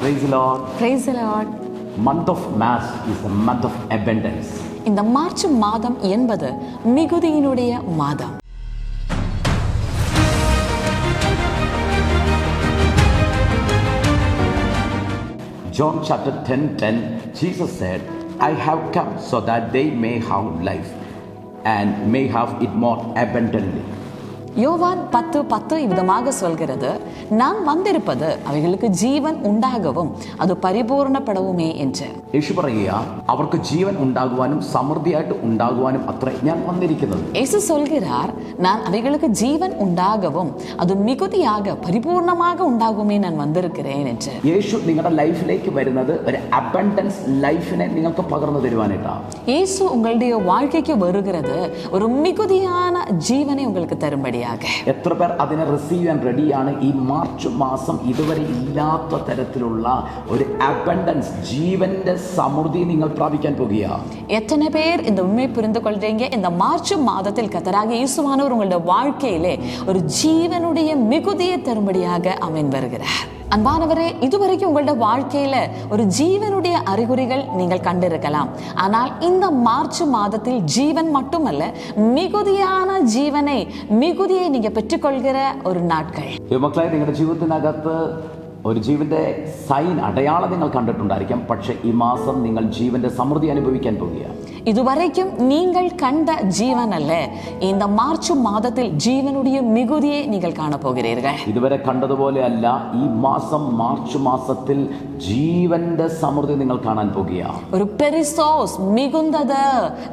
Praise the Lord. Praise the Lord. Month of Mass is the month of abundance. இந்த March மாதம் என்பது மிகுதியினுடைய மாதம் John chapter 10 10, Jesus said, I have come so that they may have life and may have it more abundantly. யோவான் பத்து பத்து இவ்விதமாக சொல்கிறது நான் வந்திருப்பது அவைகளுக்கு ஜீவன் உண்டாகவும் அது பரிபூர்ணப்படவுமே என்று യേശു പറയുക അവർക്ക് ജീവൻ ഉണ്ടാകുവാനും സമൃദ്ധിയായിട്ട് ഉണ്ടാകുവാനും അത്ര ഞാൻ വന്നിരിക്കുന്നത് இயேசு சொல்கிறார் நான் அவைகளுக்கு ஜீவன் உண்டாகவும் அது மிகுதியாக பரிபூர்ணமாக உண்டாகுமே நான் வந்திருக்கிறேன் என்று യേശു നിങ്ങളുടെ ലൈഫിലേക്ക് വരുന്നത് ഒരു അബണ്ടൻസ് ലൈഫിനെ നിങ്ങൾക്ക് പകർന്നു തരുവാനായിട്ടാണ് இயேசு உங்களுடைய வாழ்க்கைக்கு வருகிறது ஒரு மிகுதியான ஜீவனை உங்களுக்கு தரும்படியாக എത്ര പേർ അതിനെ റിസീവ് ചെയ്യാൻ റെഡിയാണ് ഈ മാർച്ച് മാസം ഇതുവരെ ഇല്ലാത്ത തരത്തിലുള്ള ഒരു അബണ്ടൻസ് ജീവന്റെ സമൃദ്ധി നിങ്ങൾ പ്രാപിക്കാൻ പോകുക எத்தனை பேர் இந்த உண்மையை புரிந்து கொள்றீங்க இந்த மார்ச் மாதத்தில் கத்தராக இயேசுவானவர் உங்களுடைய வாழ்க்கையிலே ஒரு ஜீவனுடைய மிகுதியை தரும்படியாக அமைன் வருகிறார் அன்பானவரே இதுவரைக்கும் உங்களுடைய வாழ்க்கையில ஒரு ஜீவனுடைய அறிகுறிகள் நீங்கள் கண்டிருக்கலாம் ஆனால் இந்த மார்ச் மாதத்தில் ஜீவன் மட்டுமல்ல மிகுதியான ஜீவனை மிகுதியை நீங்க பெற்றுக்கொள்கிற ஒரு நாட்கள் മക്കളെ നിങ്ങളുടെ ജീവിതത്തിനകത്ത് ഒരു ജീവന്റെ സൈൻ അടയാളം നിങ്ങൾ കണ്ടിട്ടുണ്ടായിരിക്കാം പക്ഷെ ഈ മാസം നിങ്ങൾ ജീവന്റെ സമൃദ്ധി അനുഭവിക്കാൻ പോകുക இதுவரைக்கும் நீங்கள் கண்ட ஜீவன் அல்ல இந்த மார்ச் மாதத்தில் ஜீவனுடைய மிகுதியை நீங்கள் காணப்போகிறீர்கள் ഇതുവരെ കണ്ടതുപോലെ അല്ല ഈ മാസം മാർച്ച് മാസത്തിൽ ജീവന്റെ സമൃദ്ധി നിങ്ങൾ കാണാൻ പോകുക ஒரு பெரிசோஸ் மிகுந்தது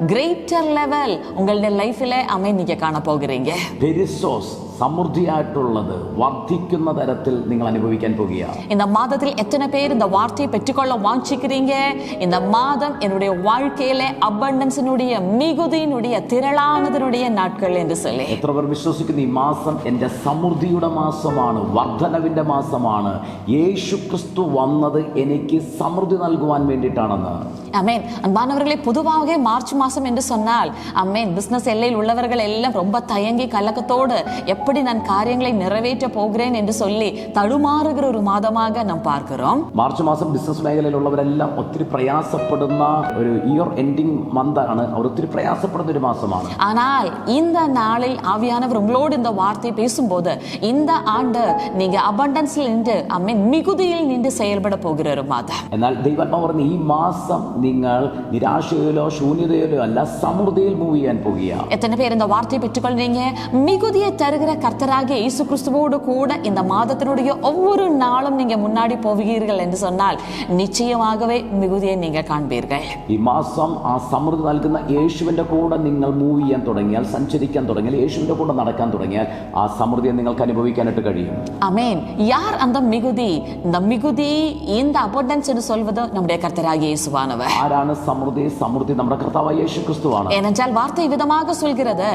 கிரேட்டர் லெவல் உங்களுடைய லைஃப்ல அமை நீங்க காண போகிறீங்க പെരിസോസ് സമൃദ്ധിയായിട്ടുള്ളത് വർദ്ധിക്കുന്ന തരത്തിൽ നിങ്ങൾ അനുഭവിക്കാൻ പോകുക இந்த மாதத்தில் எத்தனை பேர் இந்த வார்த்தையை பெற்றுக்கொள்ள வாஞ்சிக்கிறீங்க இந்த மாதம் என்னுடைய வாழ்க்கையில அபண்டன்ஸினுடைய மிகுதியினுடைய திரளானதனுடைய நாட்கள் என்று சொல்லி എത്ര പേർ വിശ്വസിക്കുന്നു ഈ മാസം എൻ്റെ സമൃദ്ധിയുടെ മാസമാണ് വർധനവിൻ്റെ മാസമാണ് യേശു ക്രിസ്തു വന്നത് എനിക്ക് സമൃദ്ധി നൽകുവാൻ വേണ്ടിയിട്ടാണെന്ന് அமேன் அன்பானவர்களே பொதுவாக மார்ச் மாசம் என்று சொன்னால் அம்மேன் பிசினஸ் எல்லையில் உள்ளவர்கள் எல்லாம் ரொம்ப தயங்கி கலக்கத்தோடு எப்படி நான் காரியங்களை நிறைவேற்ற போகிறேன் என்று சொல்லி தடுமாறுகிற ஒரு மாதமாக நாம் பார்க்கிறோம் മാർച്ച് മാസം ബിസിനസ് മേഖലയിലുള്ളവരെല്ലാം ഒത്തിരി പ്രയാസപ്പെടുന്ന ഒരു ഇയർ എൻഡിങ് മന്താണ് അവർ ഒത്തിരി പ്രയാസപ്പെടുന്ന ഒരു മാസമാണ് ஆனால் இந்த நாளில் ஆவியானவர் உங்களோடு இந்த வார்த்தை பேசும்போது இந்த ஆண்டு நீங்க அபண்டன்ஸ்ல நின்று அம்மேன் மிகுதியில் நின்று செயல்பட போகிற ஒரு மாதம் എന്നാൽ ദൈവാത്മാ പറഞ്ഞു ഈ മാസം നിങ്ങൾ നിരാശയിലോ ശൂന്യതയിലോ അല്ല സമൃദ്ധിയിൽ മൂവ് ചെയ്യാൻ പോകുക எத்தனை பேர் இந்த வார்த்தையை பெற்றுக்கொள்றீங்க மிகுதியை தருகிற கர்த்தராகிய இயேசு கிறிஸ்துவோடு கூட இந்த மாதத்தினுடைய ஒவ்வொரு நாளும் நீங்க முன்னாடி போவீர்கள் என்று சொன்னால் நிச்சயமாகவே மிகுதியை நீங்க காண்பீர்கள் ഈ മാസം ആ സമൃദ്ധി നൽകുന്ന യേശുവിൻ്റെ കൂടെ നിങ്ങൾ മൂവ് ചെയ്യാൻ തുടങ്ങിയാൽ സഞ്ചരിക്കാൻ തുടങ്ങിയാൽ യേശുവിൻ്റെ കൂടെ നടക്കാൻ തുടങ്ങിയാൽ ആ സമൃദ്ധിയെ നിങ്ങൾക്ക് അനുഭവിക്കാനായിട്ട് കഴിയും அமேன் யார் அந்த மிகுதி இந்த மிகுதி இந்த அபண்டன்ஸ் என்று சொல்வது நம்முடைய கர்த்தராகிய இயேசுவானவர் ആരാണ് സമൃദ്ധി സമൃദ്ധി നമ്മുടെ കർത്താവായ യേശു ക്രിസ്തുവാണ് ஏனென்றால் வார்த்தை விதமாக சொல்கிறது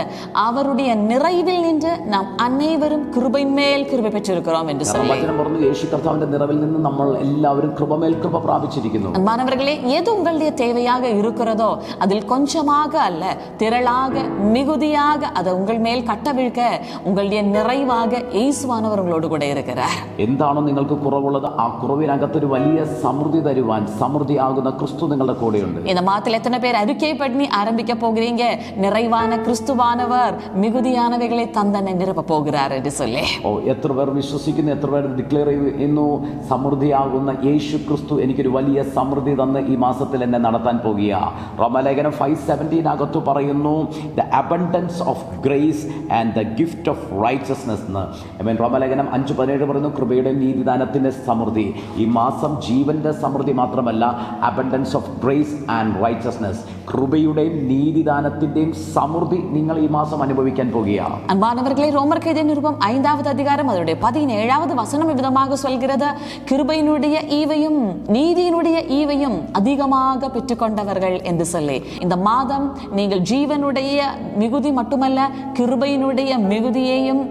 அவருடைய நிறைவில் நின்று நாம் அனைவரும் கிருபை மேல் கிருபை பெற்றிருக்கிறோம் என்று കാരണം சொல்லி വചനം പറഞ്ഞു യേശു കർത്താവിന്റെ നിറവിൽ നിന്ന് നമ്മൾ എല്ലാവരും കൃപമേൽ കൃപ പ്രാപിച്ചിരിക്കുന്നു அன்பானவர்களே எது உங்களுடைய தேவையாக இருக்கிறதோ அதில் கொஞ்சமாக அல்ல திரளாக மிகுதியாக அதை உங்கள் மேல் கட்டவிழ்க்க உங்களுடைய நிறைவாக இயேசுவானவர் உங்களோடு கூட இருக்கிறார் എന്താണോ നിങ്ങൾക്ക് കുറവുള്ളത് ആ കുറവിനകത്തൊരു വലിയ സമൃദ്ധി തരുവാൻ സമൃദ്ധിയാകുന്ന ക്രിസ്തു നിങ്ങളുടെ കൂടെയുണ്ട് இந்த மாதத்தில் எத்தனை பேர் அறிக்கை பண்ணி ஆரம்பிக்க போகிறீங்க நிறைவான கிறிஸ்துவானவர் மிகுதியானவைகளை தந்தனை நிரப்ப போகிறார் என்று சொல்லி ഓ എത്ര പേർ വിശ്വസിക്കുന്നു എത്ര പേർ ഡിക്ലെയർ ചെയ്യുന്നു സമൃദ്ധിയാകുന്ന യേശു ക്രിസ്തു എനിക്കൊരു വലിയ സമൃദ്ധി തന്ന് ഈ മാസത്തിൽ എന്നെ നടത്താൻ പോകുക റോമലേഖനം ഫൈവ് സെവൻറ്റീനകത്ത് പറയുന്നു the abundance of grace and the gift of righteousness എന്ന് I mean, റോമലേഖനം അഞ്ച് പതിനേഴ് പറയുന്നു കൃപയുടെ നീതിദാനത്തിൻ്റെ സമൃദ്ധി ഈ മാസം ജീവന്റെ സമൃദ്ധി മാത്രമല്ല abundance of grace and righteousness കൃപയുടെയും നീതിദാനത്തിൻ്റെയും സമൃദ്ധി നിങ്ങൾ ഈ മാസം അനുഭവിക്കാൻ പോകുക அன்பானவர்களே ரோமர் கைதிய நிருபம் ஐந்தாவது அதிகாரம் அதனுடைய பதினேழாவது வசனம் விதமாக சொல்கிறது கிருபையினுடைய ஈவையும் நீதியினுடைய ஈவையும் அதிகமாக பெற்றுக்கொண்டவர்கள் என்று சொல்லி இந்த மாதம் நீங்கள் ஜீவனுடைய மிகுதி மட்டுமல்ல கிருபையினுடைய மிகுதியையும்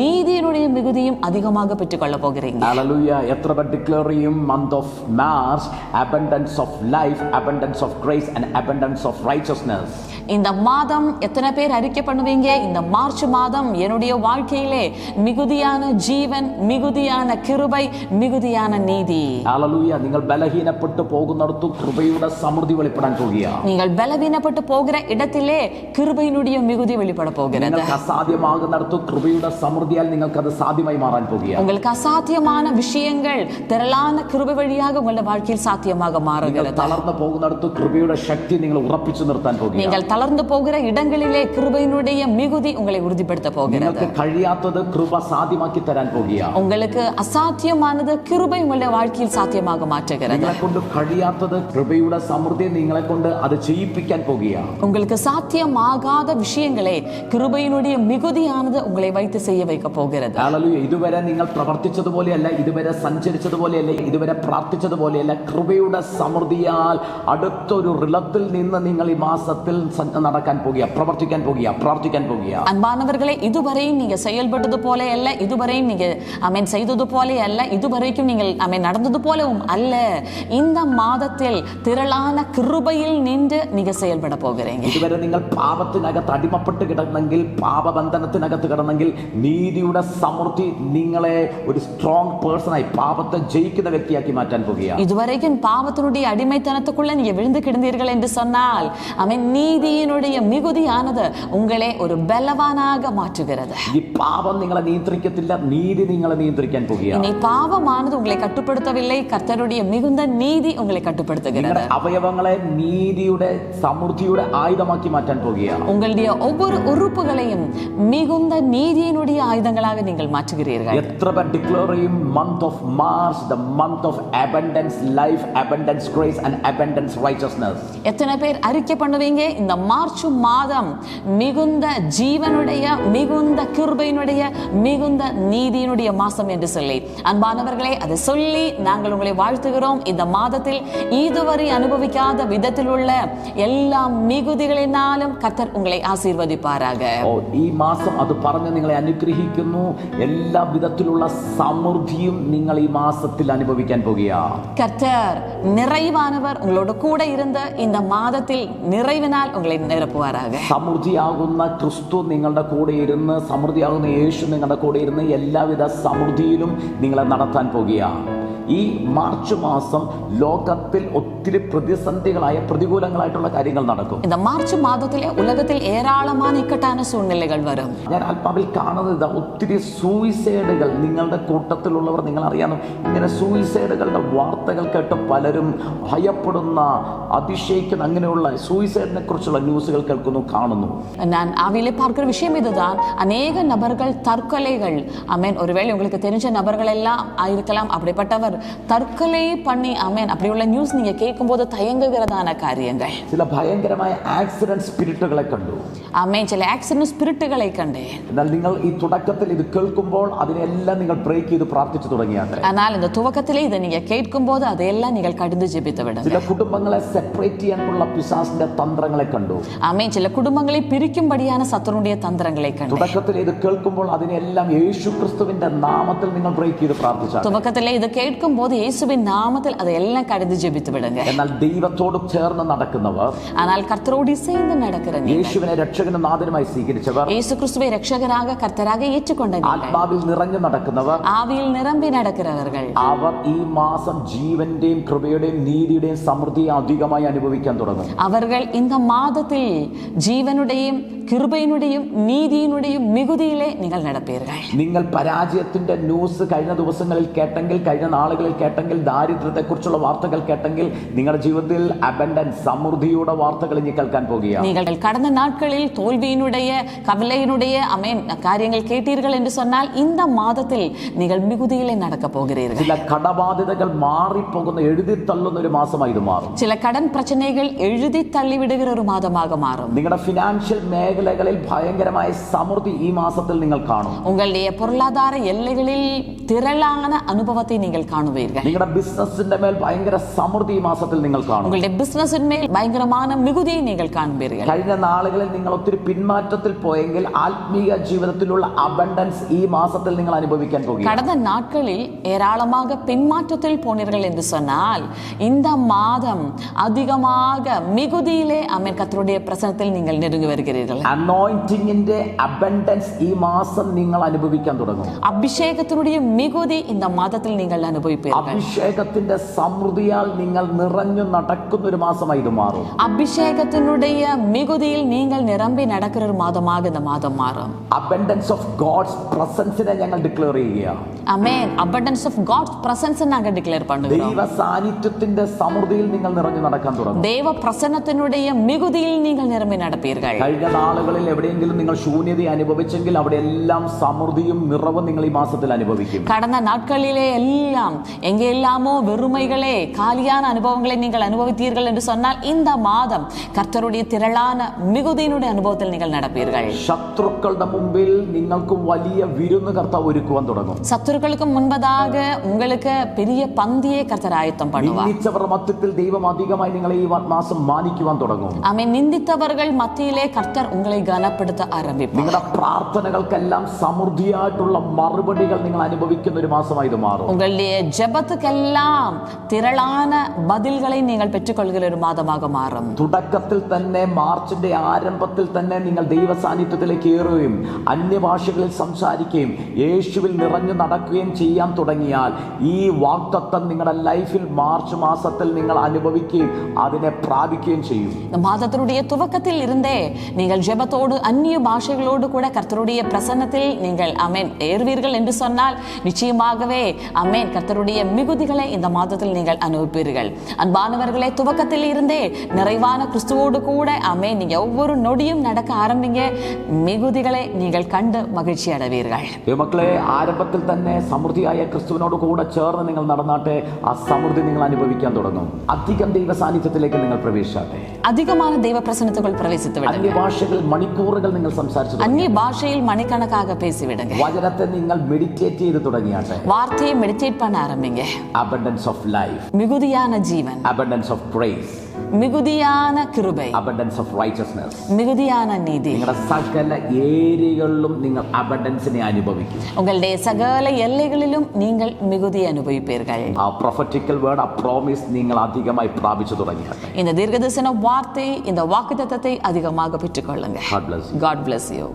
நீதியினுடைய மிகுதியும் அதிகமாக பெற்றுக்கொள்ள போகிறீங்க Hallelujah. Yetrava declaring month of March, abundance of life, abundance of grace and abundance of righteousness. இந்த மாதம் எத்தனை பேர் அறிக்கை பண்ணுவீங்க இந்த மார்ச் மாதம் என்னுடைய வாழ்க்கையிலே மிகுதியான ஜீவன் மிகுதியான கிருபை மிகுதியான நீதி ഹല്ലേലൂയ നിങ്ങൾ ബലഹീനപ്പെട്ടു പോകുന്നിടത്തും കൃപയുടെ സമൃദ്ധി വെളിപ്പെടാൻ പോകുക நீங்கள் பலவீனப்பட்டு போகிற இடத்திலே கிருபையினுடைய மிகுதி வெளிப்பட போகிறது നിങ്ങൾക്ക് അസാധ്യമാകുന്നിടത്തും കൃപയുടെ സമൃദ്ധിയാൽ നിങ്ങൾക്ക് അത് സാധ്യമായി മാറാൻ പോകുക உங்களுக்கு அசாத்தியமான விஷயங்கள் திரளான கிருபை வழியாக உங்களுடைய வாழ்க்கையில் சாத்தியமாக നിങ്ങൾ மாறுகிறது തളർന്നു പോകുന്നിടത്ത് കൃപയുടെ ശക്തി നിങ്ങൾ ഉറപ്പിച്ചു നിർത്താൻ പോകുക நீங்கள் தளர்ந்து போகிற இடங்களிலே கிருபையினுடைய மிகுதி உங்களை உறுதிப்படுத்த போகிறது നിങ്ങൾക്ക് കഴിയാത്തത് കൃപ സാധ്യമാക്കി തരാൻ പോകുക உங்களுக்கு அசாத்தியமானது கிருபை உங்களுடைய வாழ்க்கையில் சாத்தியமாக மாற்றுகிறது നിങ്ങളെ കൊണ്ട് കഴിയാത്തത് കൃപയുടെ സമൃദ്ധി നിങ്ങളെ കൊണ്ട് അത് ചെയ്യിപ്പിക്കാൻ പോകുക உங்களுக்கு சாத்தியமாகாத விஷயங்களே கிருபையினுடைய மிகுதியானது உங்களை வைத்து செய்ய வைக்க போகிறது ഹല്ലേലൂയ ഇതുവരെ നിങ്ങൾ പ്രവർത്തിച്ചതുപോലെയല്ല ഇതുവരെ സഞ്ചരിച്ചതുപോലെയല്ല ഇതുവരെ പ്രാർത്ഥിച്ചതുപോലെയല്ല കൃപയുടെ സമൃദ്ധിയാൽ അടുത്തൊരു റിലത്തിൽ നിന്ന് നിങ്ങൾ ഈ മാസത്തിൽ സ- നടക്കാൻ പോകുക പ്രവർത്തിക്കാൻ പോകുക പ്രാർത്ഥിക്കാൻ പോകുക அன்பானவர்களே இதுவரையும் நீங்க செயல்பட்டது போல அல்ல இதுவரையும் நீங்க அமேன் செய்தது போல அல்ல இதுவரைக்கும் நீங்கள் அமேன் நடந்தது போலவும் அல்ல இந்த மாதத்தில் திரளான கிருபையில் நின்று நீங்க செயல்பட போகிறீங்க ഇതുവരെ നിങ്ങൾ പാപത്തിനകത്ത് അടിമപ്പെട്ട് കിടന്നെങ്കിൽ പാപബന്ധനത്തിനകത്ത് കിടന്നെങ്കിൽ നീതിയുടെ സമൃദ്ധി നിങ്ങളെ ഒരു സ്ട്രോങ് പേഴ്സണായി പാപത്തെ ജയിക്കുന്ന വ്യക്തിയാക്കി മാറ്റാൻ പോകുക இதுவரைக்கும் பாவத்தினுடைய அடிமைத்தனத்துக்குள்ள நீங்க விழுந்து கிடந்தீர்கள் என்று சொன்னால் அவன் நீதியினுடைய மிகுதியானது உங்களை ஒரு பலவானாக மாற்றுகிறது ഈ പാപം നിങ്ങളെ നിയന്ത്രിക്കത്തില്ല നീതി നിങ്ങളെ നിയന്ത്രിക്കാൻ പോകുക இனி பாவமானது உங்களை கட்டுப்படுத்தவில்லை கர்த்தருடைய மிகுந்த நீதி உங்களை கட்டுப்படுத்துகிறது നിങ്ങളുടെ അവയവങ്ങളെ നീതിയുടെ സമൃദ്ധിയുടെ ആയുധമാക്കി മാറ്റാൻ പോകുകയാണ് உங்களுடைய ஒவ்வொரு உறுப்புகளையும் மிகுந்த நீதியினுடைய ஆயுதங்களாக நீங்கள் மாற்றுகிறீர்கள் എത്ര പേർ ഡിക്ലെയർ ചെയ്യും month of March the month of abundance life abundance grace and abundance righteousness எத்தனை பேர் அறிக்கை பண்ணுவீங்க இந்த மார்ச் மாதம் மிகுந்த ஜீவனுடைய மிகுந்த கிருபையினுடைய மிகுந்த நீதியினுடைய மாசம் என்று சொல்லி அன்பானவர்களே அதை சொல்லி நாங்கள் உங்களை வாழ்த்துகிறோம் இந்த மாதத்தில் இதுவரை அனுபவிக்காத விதத்தில் உள்ள எல்லா மிகுதிகளினாலும் கர்த்தர் உங்களை ஆசீர்வதிப்பாராக ഓ ഈ മാസം അത് പറഞ്ഞ് നിങ്ങളെ അനുഗ്രഹിക്കുന്നു എല്ലാ വിധത്തിലുള്ള സമൃദ്ധിയും നിങ്ങൾ ഈ മാസത്തിൽ അനുഭവിക്കാൻ പോകുകയാണ് கர்த்தர் நிறைவானவர் உங்களோட கூட இருந்து இந்த സമൃദ്ധിയാകുന്ന ക്രിസ്തു നിങ്ങളുടെ കൂടെ ഇരുന്ന് സമൃദ്ധിയാകുന്ന യേശു നിങ്ങളുടെ കൂടെ ഇരുന്ന് എല്ലാവിധ സമൃദ്ധിയിലും നിങ്ങളെ നടത്താൻ പോകുകയാണ് ഈ മാർച്ച് മാസം ലോകത്തിൽ ഒത്തിരി പ്രതിസന്ധികളായ പ്രതികൂലങ്ങളായിട്ടുള്ള കാര്യങ്ങൾ നടക്കും இந்த மார்ச் மாதத்திலே உலகத்தில் ஏராளமான இக்கட்டான சூழ்நிலைகள் வரும் ഞാൻ ആത്മാവിൽ കാണുന്നത് ഇതാ ഒത്തിരി സൂയിസൈഡുകൾ നിങ്ങളുടെ കൂട്ടത്തിലുള്ളവർ നിങ്ങൾ അറിയാനും ഇങ്ങനെ സൂയിസൈഡുകളുടെ വാർത്തകൾ കേട്ട് പലരും ഭയപ്പെടുന്ന അതിശയിക്കുന്ന അങ്ങനെയുള്ള സൂയിസൈഡിനെ കുറിച്ചുള്ള ന്യൂസുകൾ കേൾക്കുന്നു കാണുന്നു நான் ஆவியிலே பார்க்கிற விஷயம் இதுதான் அநேக நபர்கள் தற்கொலைகள் அமேன் ஒருவேளை உங்களுக்கு தெரிஞ்ச நபர்கள் எல்லாம் ஆயிருக்கலாம் அப்படிப்பட்டவர் தற்கொலை பண்ணி அமேன் அப்படி உள்ள நியூஸ் நீங்க கேட்கும்போது தயங்குகிறதான காரியங்கள் ചില ഭയങ്കരമായ ആക്സിഡന്റ് സ്പിരിറ്റുകളെ കണ്ടു அமேன் சில ஆக்சிடென்ட் ஸ்பிரிட்டுகளை கண்டேன் എന്നാൽ നിങ്ങൾ ഈ തുടക്കത്തിൽ ഇത് കേൾക്കുമ്പോൾ അതിനെല്ലാം നിങ്ങൾ ബ്രേക്ക് ചെയ്ത് പ്രാർത്ഥിച്ചു തുടങ്ങിയാട്ടെ ஆனால் இந்த துவக்கத்திலே இதை நீங்க கேட்கும்போது அதையெல்லாம் நீங்கள் கடந்து ஜெபித்து விடுங்க ചില കുടുംബങ്ങളെ സെപ്പറേറ്റ് ചെയ്യാനുള്ള പിശാസിന്റെ തന്ത്രങ്ങളെ കണ്ടു ஆமென் சில குடும்பங்களை பிரிக்கும்படியான சத்துருடைய தந்திரங்களை கண்டு തുടക്കത്തിൽ ഇത് കേൾക്കുമ്പോൾ അതിനെല്ലാം യേശു ക്രിസ്തുവിന്റെ നാമത്തിൽ നിങ്ങൾ ബ്രേക്ക് ചെയ്ത് പ്രാർത്ഥിച്ചാൽ துவக்கத்திலே இது கேட்கும் போது இயேசுவின் நாமத்தில் அதையெல்லாம் கடந்து ஜெபித்து விடுங்க എന്നാൽ ദൈവത്തോട് ചേർന്ന് നടക്കുന്നവർ ஆனால் கர்த்தரோடு சேர்ந்து நடக்கிற நீ യേശുവിനെ രക്ഷകനും നാഥനുമായി സ്വീകരിച്ചവർ இயேசு கிறிஸ்துவை ரட்சகராக கர்த்தராக ஏற்றுக்கொண்ட நீங்கள் ആത്മാവിൽ നിറഞ്ഞു നടക്കുന്നവർ ஆவியில் நிரம்பி நடக்கிறவர்கள் അവർ ഈ മാസം ജീവന്റെയും കൃപയുടെയും നീതിയുടെയും സമൃദ്ധി അധികമായി അനുഭവിക്കാൻ തുടങ്ങും அவர்கள் இந்த மாதத்தில் ஜீவனுடையும் கிருபையினுடையும் நீதியினுடையும் மிகுதியிலே நீங்கள் நடப்பீர்கள் നിങ്ങൾ പരാജയത്തിന്റെ ന്യൂസ് കഴിഞ്ഞ ദിവസങ്ങളിൽ കേട്ടെങ്കിൽ കഴിഞ്ഞ നാളുകളിൽ കേട്ടെങ്കിൽ ദാരിദ്ര്യത്തെക്കുറിച്ചുള്ള വാർത്തകൾ കേട്ടെങ്കിൽ നിങ്ങളുടെ ജീവിതത്തിൽ അബൻഡൻസ് സമൃദ്ധിയുടെ വാർത്തകൾ ഇനി കേൾക്കാൻ പോകുകയാണ് நீங்கள் கடந்த நாட்களில் தோல்வியினுடைய கவலையினுடைய அமேன் காரியங்கள் கேட்டீர்கள் என்று சொன்னால் இந்த மாதத்தில் நீங்கள் மிகுதியிலே நடக்க போகிறீர்கள் ചില കടബാധ്യതകൾ മാറിപ്പോകുന്ന എഴുതി തള്ളുന്ന ഒരു മാസമായി ഇത് മാറും சில கடன் பிரச்சனைகள் எழுதி தள்ளிவிடுகிற ஒரு மாதமாக மாறும் നിങ്ങളുടെ ഫിനാൻഷ്യൽ മേഖലകളിൽ ഭയങ്കരമായ സമൃദ്ധി ഈ മാസത്തിൽ നിങ്ങൾ കാണും உங்களுடைய பொருளாதார எல்லைகளில் திரளான அனுபவத்தை நீங்கள் காணுவீர்கள் നിങ്ങളുടെ ബിസിനസിന്റെ മേൽ ഭയങ്കര സമൃദ്ധി ഈ മാസത്തിൽ നിങ്ങൾ കാണും உங்களுடைய பிசினஸின் மேல் பயங்கரமான மிகுதியை நீங்கள் காண்பீர்கள் കഴിഞ്ഞ നാളുകളിൽ നിങ്ങൾ ഒത്തിരി പിന്മാറ്റത്തിൽ പോയെങ്കിൽ ആത്മീയ ജീവിതത്തിലുള്ള അബണ്ടൻസ് ഈ മാസത്തിൽ നിങ്ങൾ അനുഭവിക്കാൻ പോകുക கடந்த நாட்களில் ஏராளமாக பின்மாற்றத்தில் போனீர்கள் என்று சொன்னால் இந்த மாதம் அதிகமாக மிகுதியிலே அமேன் கத்தருடைய பிரசனத்தில் நீங்கள் நெருங்கி வருகிறீர்கள் അനോയിന്റിങ്ങിന്റെ അബണ്ടൻസ് ഈ മാസം നിങ്ങൾ അനുഭവിക്കാൻ തുടങ്ങും அபிஷேகத்தினுடைய மிகுதி இந்த மாதத்தில் நீங்கள் அனுபவிப்பீர்கள் അഭിഷേകത്തിന്റെ സമൃദ്ധിയാൽ നിങ്ങൾ നിറഞ്ഞു നടക്കുന്ന ഒരു മാസമായി ഇത് മാറും அபிஷேகத்தினுடைய மிகுதியில் நீங்கள் நிரம்பி நடக்கிற ஒரு மாதமாக இந்த மாதம் மாறும் അബണ്ടൻസ് ഓഫ് ഗോഡ്സ് പ്രസൻസിനെ ഞങ്ങൾ ഡിക്ലെയർ ചെയ്യുകയാണ് amen abundance of god's presence நாங்க டிக்ளேர் பண்ணுகிறோம் ദൈവ സാന്നിധ്യത്തിന്റെ സമൃദ്ധിയിൽ നിങ്ങൾ നിറഞ്ഞു നടക്കാൻ തുടങ്ങും தேவ பிரசன்னத்தினுடைய மிகுதியில் நீங்கள் நிரம்பி நடப்பீர்கள் കഴിഞ്ഞ നാളുകളിൽ എവിടെയെങ്കിലും നിങ്ങൾ ശൂന്യത അനുഭവിച്ചെങ്കിൽ അവിടെ എല്ലാം സമൃദ്ധിയും നിറവും നിങ്ങൾ ഈ മാസത്തിൽ അനുഭവിക്കും கடந்த நாட்களிலே எல்லாம் எங்கே எல்லாமோ வெறுமைகளே காலியான அனுபவங்களை நீங்கள் அனுபவித்தீர்கள் என்று சொன்னால் இந்த மாதம் கர்த்தருடைய திரளான மிகுதியினுடைய அனுபவத்தில் நீங்கள் நடப்பீர்கள் ശത്രുക്കളുടെ മുമ്പിൽ നിങ്ങൾക്ക് വലിയ വിരുന്ന് കർത്താവ് ഒരുക്കുവാൻ തുടങ്ങും சத்துருக்களுக்கு முன்பதாக உங்களுக்கு பெரிய பந்தியை கர்த்தர் ஆயத்தம் பண்ணுவார் നിന്ദിച്ചവരുടെ മധ്യത്തിൽ ദൈവം അധികമായി നിങ്ങളെ ഈ മാസം മാനിക്കുവാൻ തുടങ്ങും ஆமை நிந்தித்தவர்கள் மத்தியிலே கர்த்தர் உங்களை கனப்படுத்த ஆரம்பிப்பார் നിങ്ങളുടെ പ്രാർത്ഥനകൾക്കെല്ലാം സമൃദ്ധിയായിട്ടുള്ള മറുപടികൾ നിങ്ങൾ അനുഭവിക്കുന്ന ഒരു മാസമായി ഇത് മാറും உங்களுடைய ஜெபத்துக்கெல்லாம் திரளான பதில்களை நீங்கள் பெற்றுக்கொள்கிற ஒரு மாதமாக மாறும் തുടക്കത്തിൽ തന്നെ മാർച്ചിന്റെ ആരംഭത്തിൽ തന്നെ നിങ്ങൾ ദൈവ സാന്നിധ്യത്തിലേക്ക് കയറുകയും അന്യഭാഷകളിൽ സംസാരിക്കുകയും യേശുവിൽ നിറഞ്ഞു നടക്കുകയും ചെയ്യാൻ തുടങ്ങിയാൽ ഈ വാക്തത്വം നിങ്ങളുടെ ലൈഫിൽ മാർച്ച് മാസത്തിൽ നിങ്ങൾ അനുഭവിക്കുകയും അതിനെ പ്രാപിക്കുകയും ചെയ്യും இந்த மாதத்தினுடைய துவக்கத்தில் இருந்தே நீங்கள் ஜெபத்தோடு அந்நிய பாஷைகளோடு கூட கர்த்தருடைய பிரசன்னத்தில் நீங்கள் அமேன் ஏறுவீர்கள் என்று சொன்னால் நிச்சயமாகவே அமேன் கர்த்தருடைய மிகுதிகளை இந்த மாதத்தில் நீங்கள் அனுபவிப்பீர்கள் அன்பானவர்களே துவக்கத்தில் இருந்தே நிறைவான கிறிஸ்துவோடு கூட அமேன் நீங்க ஒவ்வொரு நொடியும் நடக்க ஆரம்பிங்க மிகுதிகளை நீங்கள் கண்டு மகிழ்ச்சி அடைவீர்கள் മക്കളെ ആരംഭത്തിൽ തന്നെ സമൃദ്ധിയായ ക്രിസ്തുവിനോട് കൂടെ ചേർന്ന് നിങ്ങൾ നടന്നാട്ടെ ആ സമൃദ്ധി നിങ്ങൾ അനുഭവിക്കാൻ തുടങ്ങും അധികം ദൈവ സാന്നിധ്യത്തിലേക്ക് നിങ്ങൾ പ്രവേശിച്ചാട്ടെ அதிகமான தெய்வ பிரசனத்துக்குள் பிரவேசித்து விடுங்க അന്യഭാഷകളിൽ മണിക്കൂറുകൾ നിങ്ങൾ സംസാരിച്ചു തുടങ്ങും. அந்நிய பாஷையில் மணிக்கணக்காக பேசிவிடுங்க വചനത്തെ നിങ്ങൾ മെഡിറ്റേറ്റ് ചെയ്ത് തുടങ്ങിയാട്ടെ வார்த்தையை மெடிடேட் பண்ண ஆரம்பிங்க abundance of life மிகுதியான ஜீவன் abundance of praise மிகுதியான கிருபை abundance of righteousness மிகுதியான நீதி നിങ്ങളുടെ സകല ഏരിയകളിലും നിങ്ങൾ അബണ്ടൻസിനെ അനുഭവിക്കും உங்களுடைய சகல எல்லைகளிலும் நீங்கள் மிகுதி அனுபவிப்பீர்கள் ആ പ്രൊഫറ്റിക്കൽ വേർഡ് ആ പ്രോമിസ് നിങ്ങൾ അധികമായി പ്രാപിച്ചു തുടങ്ങിയാട്ടെ இந்த தீர்க்கதரிசன வார்த்தை இந்த வாக்குத்தத்தத்தை அதிகமாக பெற்றுக்கொள்ளுங்க God bless you. God bless you